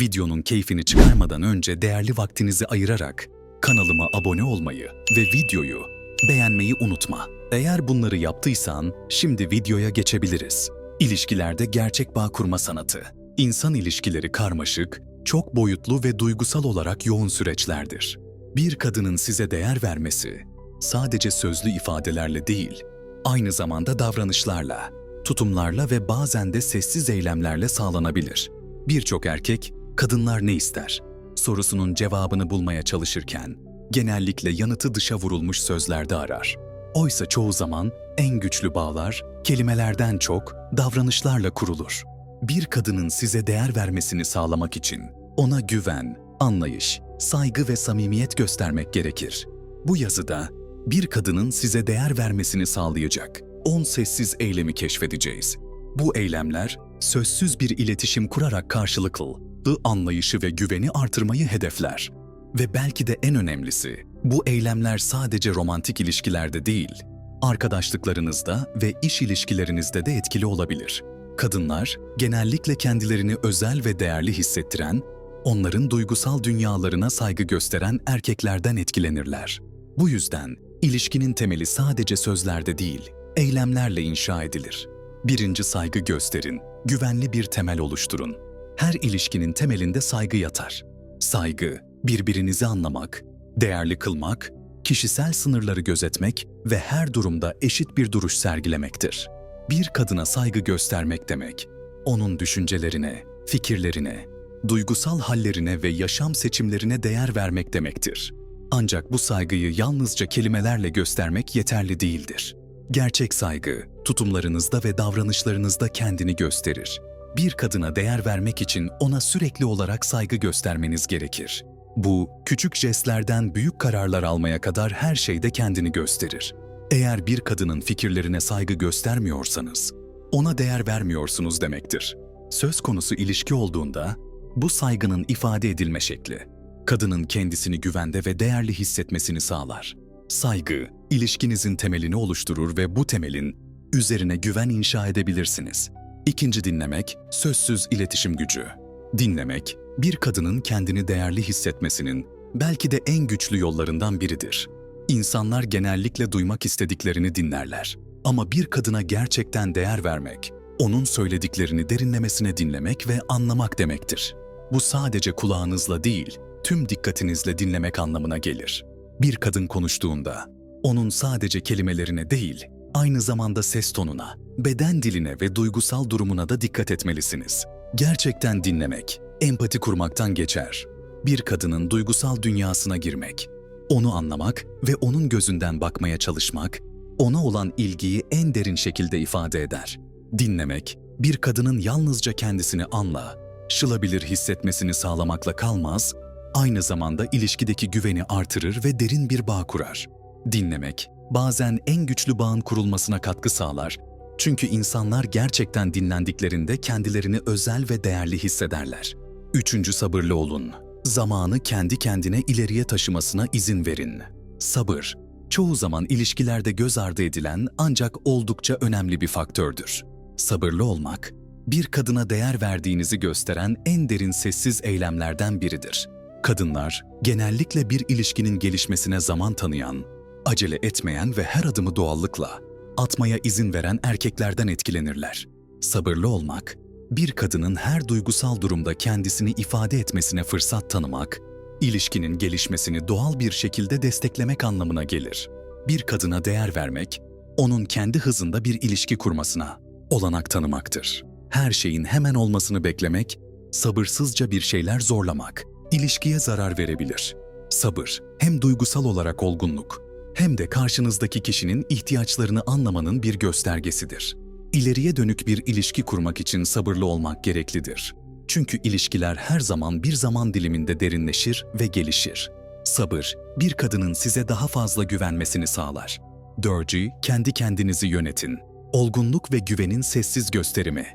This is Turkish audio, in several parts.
Videonun keyfini çıkarmadan önce değerli vaktinizi ayırarak kanalıma abone olmayı ve videoyu beğenmeyi unutma. Eğer bunları yaptıysan şimdi videoya geçebiliriz. İlişkilerde gerçek bağ kurma sanatı. İnsan ilişkileri karmaşık, çok boyutlu ve duygusal olarak yoğun süreçlerdir. Bir kadının size değer vermesi sadece sözlü ifadelerle değil, aynı zamanda davranışlarla, tutumlarla ve bazen de sessiz eylemlerle sağlanabilir. Birçok erkek, kadınlar ne ister? sorusunun cevabını bulmaya çalışırken, genellikle yanıtı dışa vurulmuş sözlerde arar. Oysa çoğu zaman en güçlü bağlar, kelimelerden çok davranışlarla kurulur. Bir kadının size değer vermesini sağlamak için ona güven, anlayış, saygı ve samimiyet göstermek gerekir. Bu yazıda bir kadının size değer vermesini sağlayacak 10 sessiz eylemi keşfedeceğiz. Bu eylemler sözsüz bir iletişim kurarak karşılıklı anlayışı ve güveni artırmayı hedefler. Ve belki de en önemlisi, bu eylemler sadece romantik ilişkilerde değil, arkadaşlıklarınızda ve iş ilişkilerinizde de etkili olabilir. Kadınlar genellikle kendilerini özel ve değerli hissettiren, onların duygusal dünyalarına saygı gösteren erkeklerden etkilenirler. Bu yüzden ilişkinin temeli sadece sözlerde değil, eylemlerle inşa edilir. Birinci saygı gösterin, güvenli bir temel oluşturun. Her ilişkinin temelinde saygı yatar. Saygı, birbirinizi anlamak, değerli kılmak, kişisel sınırları gözetmek ve her durumda eşit bir duruş sergilemektir. Bir kadına saygı göstermek demek, onun düşüncelerine, fikirlerine, duygusal hallerine ve yaşam seçimlerine değer vermek demektir. Ancak bu saygıyı yalnızca kelimelerle göstermek yeterli değildir. Gerçek saygı, tutumlarınızda ve davranışlarınızda kendini gösterir. Bir kadına değer vermek için ona sürekli olarak saygı göstermeniz gerekir. Bu, küçük jestlerden büyük kararlar almaya kadar her şeyde kendini gösterir. Eğer bir kadının fikirlerine saygı göstermiyorsanız, ona değer vermiyorsunuz demektir. Söz konusu ilişki olduğunda, bu saygının ifade edilme şekli, kadının kendisini güvende ve değerli hissetmesini sağlar. Saygı, ilişkinizin temelini oluşturur ve bu temelin üzerine güven inşa edebilirsiniz. İkinci dinlemek, sözsüz iletişim gücü. Dinlemek, bir kadının kendini değerli hissetmesinin belki de en güçlü yollarından biridir. İnsanlar genellikle duymak istediklerini dinlerler. Ama bir kadına gerçekten değer vermek, onun söylediklerini derinlemesine dinlemek ve anlamak demektir. Bu sadece kulağınızla değil, tüm dikkatinizle dinlemek anlamına gelir. Bir kadın konuştuğunda, onun sadece kelimelerine değil, aynı zamanda ses tonuna, beden diline ve duygusal durumuna da dikkat etmelisiniz. Gerçekten dinlemek, empati kurmaktan geçer. Bir kadının duygusal dünyasına girmek, onu anlamak ve onun gözünden bakmaya çalışmak, ona olan ilgiyi en derin şekilde ifade eder. Dinlemek, bir kadının yalnızca kendisini anla, şılabilir hissetmesini sağlamakla kalmaz, aynı zamanda ilişkideki güveni artırır ve derin bir bağ kurar. Dinlemek, bazen en güçlü bağın kurulmasına katkı sağlar. Çünkü insanlar gerçekten dinlendiklerinde kendilerini özel ve değerli hissederler. Üçüncü sabırlı olun. Zamanı kendi kendine ileriye taşımasına izin verin. Sabır, çoğu zaman ilişkilerde göz ardı edilen ancak oldukça önemli bir faktördür. Sabırlı olmak, bir kadına değer verdiğinizi gösteren en derin sessiz eylemlerden biridir. Kadınlar, genellikle bir ilişkinin gelişmesine zaman tanıyan, acele etmeyen ve her adımı doğallıkla atmaya izin veren erkeklerden etkilenirler. Sabırlı olmak, bir kadının her duygusal durumda kendisini ifade etmesine fırsat tanımak, ilişkinin gelişmesini doğal bir şekilde desteklemek anlamına gelir. Bir kadına değer vermek, onun kendi hızında bir ilişki kurmasına olanak tanımaktır. Her şeyin hemen olmasını beklemek, sabırsızca bir şeyler zorlamak, ilişkiye zarar verebilir. Sabır, hem duygusal olarak olgunluk, hem de karşınızdaki kişinin ihtiyaçlarını anlamanın bir göstergesidir. İleriye dönük bir ilişki kurmak için sabırlı olmak gereklidir. Çünkü ilişkiler her zaman bir zaman diliminde derinleşir ve gelişir. Sabır, bir kadının size daha fazla güvenmesini sağlar. Dördüncü, kendi kendinizi yönetin. Olgunluk ve güvenin sessiz gösterimi.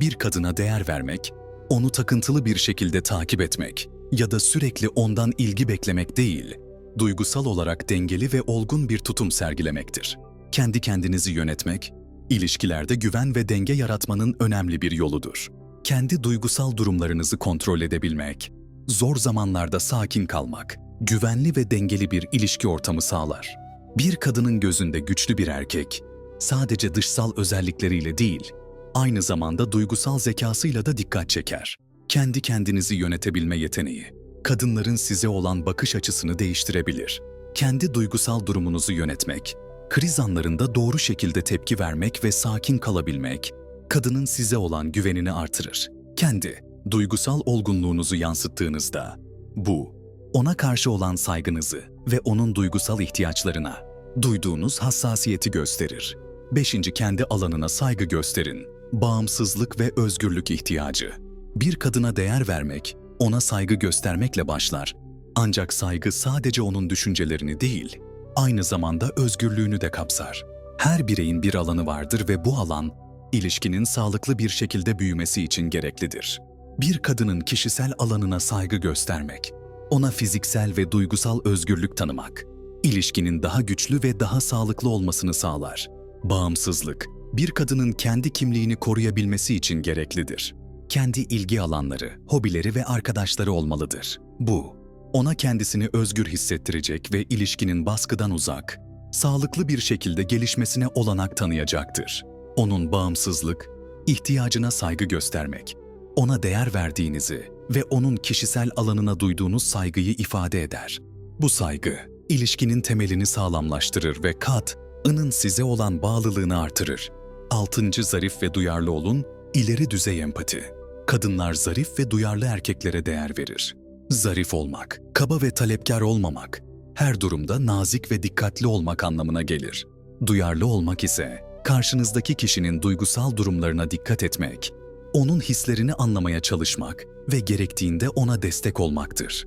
Bir kadına değer vermek, onu takıntılı bir şekilde takip etmek ya da sürekli ondan ilgi beklemek değil, duygusal olarak dengeli ve olgun bir tutum sergilemektir. Kendi kendinizi yönetmek, ilişkilerde güven ve denge yaratmanın önemli bir yoludur. kendi duygusal durumlarınızı kontrol edebilmek, zor zamanlarda sakin kalmak, güvenli ve dengeli bir ilişki ortamı sağlar. Bir kadının gözünde güçlü bir erkek, sadece dışsal özellikleriyle değil, aynı zamanda duygusal zekasıyla da dikkat çeker. Kendi kendinizi yönetebilme yeteneği, kadınların size olan bakış açısını değiştirebilir. Kendi duygusal durumunuzu yönetmek, kriz anlarında doğru şekilde tepki vermek ve sakin kalabilmek, kadının size olan güvenini artırır. Kendi duygusal olgunluğunuzu yansıttığınızda, bu, ona karşı olan saygınızı ve onun duygusal ihtiyaçlarına duyduğunuz hassasiyeti gösterir. Beşinci kendi alanına saygı gösterin. Bağımsızlık ve özgürlük ihtiyacı. Bir kadına değer vermek, ona saygı göstermekle başlar. Ancak saygı sadece onun düşüncelerini değil, aynı zamanda özgürlüğünü de kapsar. Her bireyin bir alanı vardır ve bu alan, ilişkinin sağlıklı bir şekilde büyümesi için gereklidir. Bir kadının kişisel alanına saygı göstermek, ona fiziksel ve duygusal özgürlük tanımak, ilişkinin daha güçlü ve daha sağlıklı olmasını sağlar. Bağımsızlık, bir kadının kendi kimliğini koruyabilmesi için gereklidir. Kendi ilgi alanları, hobileri ve arkadaşları olmalıdır. Bu, ona kendisini özgür hissettirecek ve ilişkinin baskıdan uzak, sağlıklı bir şekilde gelişmesine olanak tanıyacaktır. Onun bağımsızlık, ihtiyacına saygı göstermek, ona değer verdiğinizi ve onun kişisel alanına duyduğunuz saygıyı ifade eder. Bu saygı, ilişkinin temelini sağlamlaştırır ve kat, ının size olan bağlılığını artırır. Altıncı zarif ve duyarlı olun, ileri düzey empati. Kadınlar zarif ve duyarlı erkeklere değer verir. Zarif olmak, kaba ve talepkar olmamak, her durumda nazik ve dikkatli olmak anlamına gelir. Duyarlı olmak ise, karşınızdaki kişinin duygusal durumlarına dikkat etmek, onun hislerini anlamaya çalışmak ve gerektiğinde ona destek olmaktır.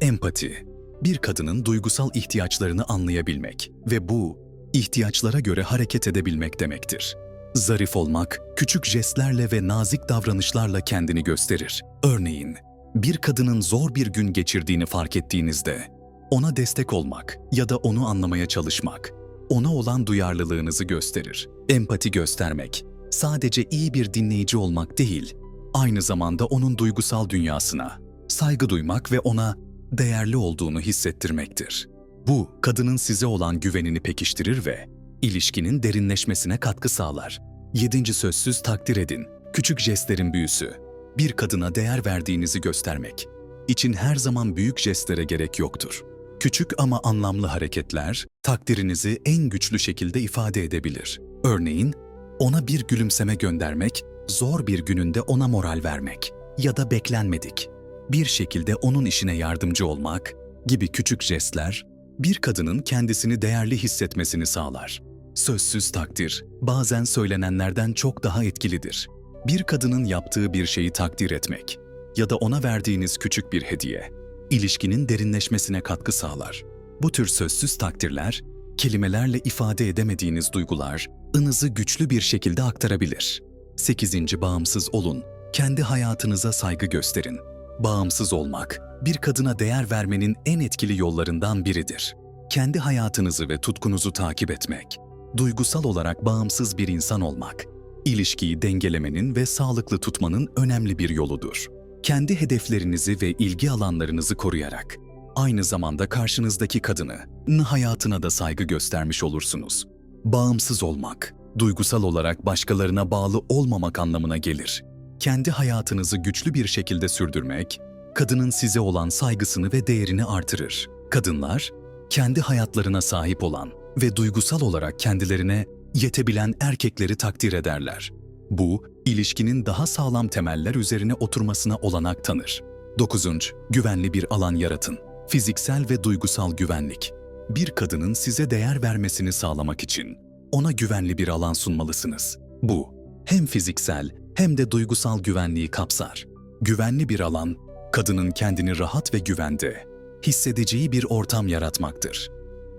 Empati, bir kadının duygusal ihtiyaçlarını anlayabilmek ve bu, ihtiyaçlara göre hareket edebilmek demektir. Zarif olmak, küçük jestlerle ve nazik davranışlarla kendini gösterir. Örneğin, bir kadının zor bir gün geçirdiğini fark ettiğinizde, ona destek olmak ya da onu anlamaya çalışmak, ona olan duyarlılığınızı gösterir. Empati göstermek, sadece iyi bir dinleyici olmak değil, aynı zamanda onun duygusal dünyasına saygı duymak ve ona değerli olduğunu hissettirmektir. Bu, kadının size olan güvenini pekiştirir ve ilişkinin derinleşmesine katkı sağlar. Yedinci sözsüz takdir edin. Küçük jestlerin büyüsü. Bir kadına değer verdiğinizi göstermek. için her zaman büyük jestlere gerek yoktur. Küçük ama anlamlı hareketler, takdirinizi en güçlü şekilde ifade edebilir. Örneğin, ona bir gülümseme göndermek, zor bir gününde ona moral vermek ya da beklenmedik. Bir şekilde onun işine yardımcı olmak gibi küçük jestler, bir kadının kendisini değerli hissetmesini sağlar. Sözsüz takdir, bazen söylenenlerden çok daha etkilidir. Bir kadının yaptığı bir şeyi takdir etmek ya da ona verdiğiniz küçük bir hediye, ilişkinin derinleşmesine katkı sağlar. Bu tür sözsüz takdirler, kelimelerle ifade edemediğiniz duygular, ınızı güçlü bir şekilde aktarabilir. 8. Bağımsız olun. Kendi hayatınıza saygı gösterin. Bağımsız olmak, bir kadına değer vermenin en etkili yollarından biridir. Kendi hayatınızı ve tutkunuzu takip etmek, duygusal olarak bağımsız bir insan olmak, ilişkiyi dengelemenin ve sağlıklı tutmanın önemli bir yoludur. Kendi hedeflerinizi ve ilgi alanlarınızı koruyarak, aynı zamanda karşınızdaki kadını, hayatına da saygı göstermiş olursunuz. Bağımsız olmak, duygusal olarak başkalarına bağlı olmamak anlamına gelir. Kendi hayatınızı güçlü bir şekilde sürdürmek, kadının size olan saygısını ve değerini artırır. Kadınlar, kendi hayatlarına sahip olan ve duygusal olarak kendilerine yetebilen erkekleri takdir ederler. Bu, ilişkinin daha sağlam temeller üzerine oturmasına olanak tanır. 9. Güvenli bir alan yaratın. Fiziksel ve duygusal güvenlik. Bir kadının size değer vermesini sağlamak için ona güvenli bir alan sunmalısınız. Bu, hem fiziksel hem de duygusal güvenliği kapsar. Güvenli bir alan, kadının kendini rahat ve güvende hissedeceği bir ortam yaratmaktır.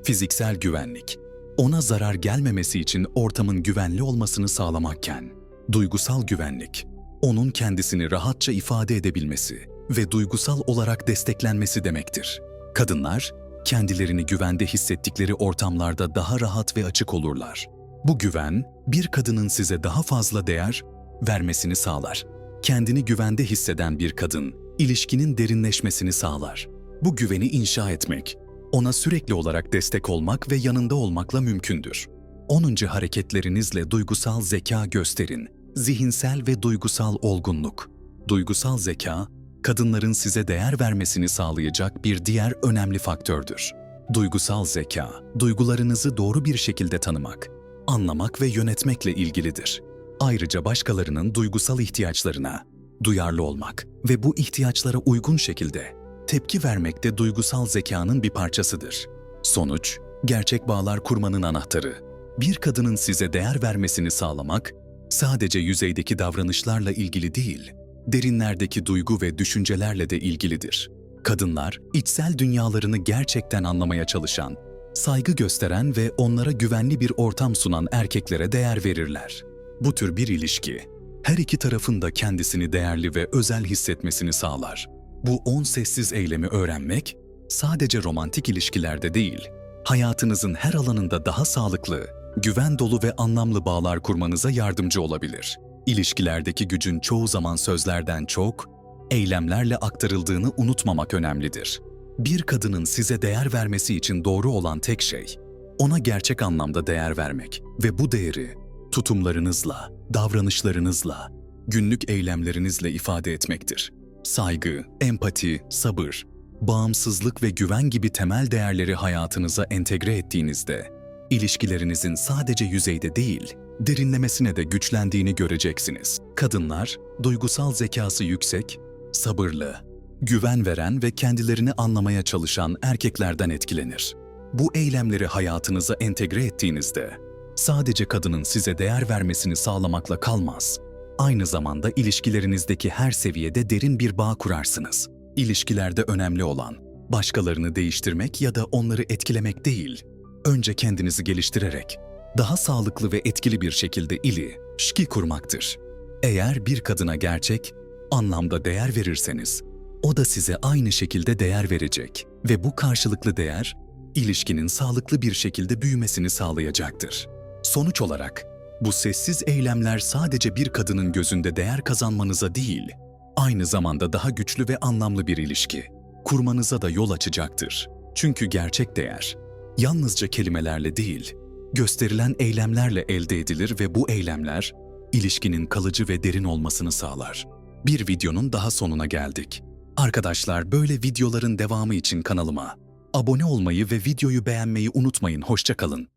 Fiziksel güvenlik, ona zarar gelmemesi için ortamın güvenli olmasını sağlamakken, duygusal güvenlik, onun kendisini rahatça ifade edebilmesi ve duygusal olarak desteklenmesi demektir. Kadınlar, kendilerini güvende hissettikleri ortamlarda daha rahat ve açık olurlar. Bu güven, bir kadının size daha fazla değer vermesini sağlar. Kendini güvende hisseden bir kadın, ilişkinin derinleşmesini sağlar. Bu güveni inşa etmek, ona sürekli olarak destek olmak ve yanında olmakla mümkündür. 10. hareketlerinizle duygusal zeka gösterin. Zihinsel ve duygusal olgunluk. Duygusal zeka, kadınların size değer vermesini sağlayacak bir diğer önemli faktördür. Duygusal zeka, duygularınızı doğru bir şekilde tanımak, anlamak ve yönetmekle ilgilidir. Ayrıca başkalarının duygusal ihtiyaçlarına duyarlı olmak ve bu ihtiyaçlara uygun şekilde tepki vermek de duygusal zekanın bir parçasıdır. Sonuç, gerçek bağlar kurmanın anahtarı. Bir kadının size değer vermesini sağlamak, sadece yüzeydeki davranışlarla ilgili değil, derinlerdeki duygu ve düşüncelerle de ilgilidir. Kadınlar, içsel dünyalarını gerçekten anlamaya çalışan, saygı gösteren ve onlara güvenli bir ortam sunan erkeklere değer verirler. Bu tür bir ilişki, her iki tarafın da kendisini değerli ve özel hissetmesini sağlar. Bu on sessiz eylemi öğrenmek, sadece romantik ilişkilerde değil, hayatınızın her alanında daha sağlıklı, güven dolu ve anlamlı bağlar kurmanıza yardımcı olabilir. İlişkilerdeki gücün çoğu zaman sözlerden çok, eylemlerle aktarıldığını unutmamak önemlidir. Bir kadının size değer vermesi için doğru olan tek şey, ona gerçek anlamda değer vermek ve bu değeri tutumlarınızla, davranışlarınızla, günlük eylemlerinizle ifade etmektir. Saygı, empati, sabır, bağımsızlık ve güven gibi temel değerleri hayatınıza entegre ettiğinizde, ilişkilerinizin sadece yüzeyde değil, derinlemesine de güçlendiğini göreceksiniz. Kadınlar, duygusal zekası yüksek, sabırlı, güven veren ve kendilerini anlamaya çalışan erkeklerden etkilenir. Bu eylemleri hayatınıza entegre ettiğinizde, sadece kadının size değer vermesini sağlamakla kalmaz, aynı zamanda ilişkilerinizdeki her seviyede derin bir bağ kurarsınız. İlişkilerde önemli olan, başkalarını değiştirmek ya da onları etkilemek değil, önce kendinizi geliştirerek, daha sağlıklı ve etkili bir şekilde ili, şki kurmaktır. Eğer bir kadına gerçek, anlamda değer verirseniz, o da size aynı şekilde değer verecek ve bu karşılıklı değer, ilişkinin sağlıklı bir şekilde büyümesini sağlayacaktır. Sonuç olarak, bu sessiz eylemler sadece bir kadının gözünde değer kazanmanıza değil, aynı zamanda daha güçlü ve anlamlı bir ilişki kurmanıza da yol açacaktır. Çünkü gerçek değer, yalnızca kelimelerle değil, gösterilen eylemlerle elde edilir ve bu eylemler, ilişkinin kalıcı ve derin olmasını sağlar. Bir videonun daha sonuna geldik. Arkadaşlar böyle videoların devamı için kanalıma abone olmayı ve videoyu beğenmeyi unutmayın. Hoşça kalın.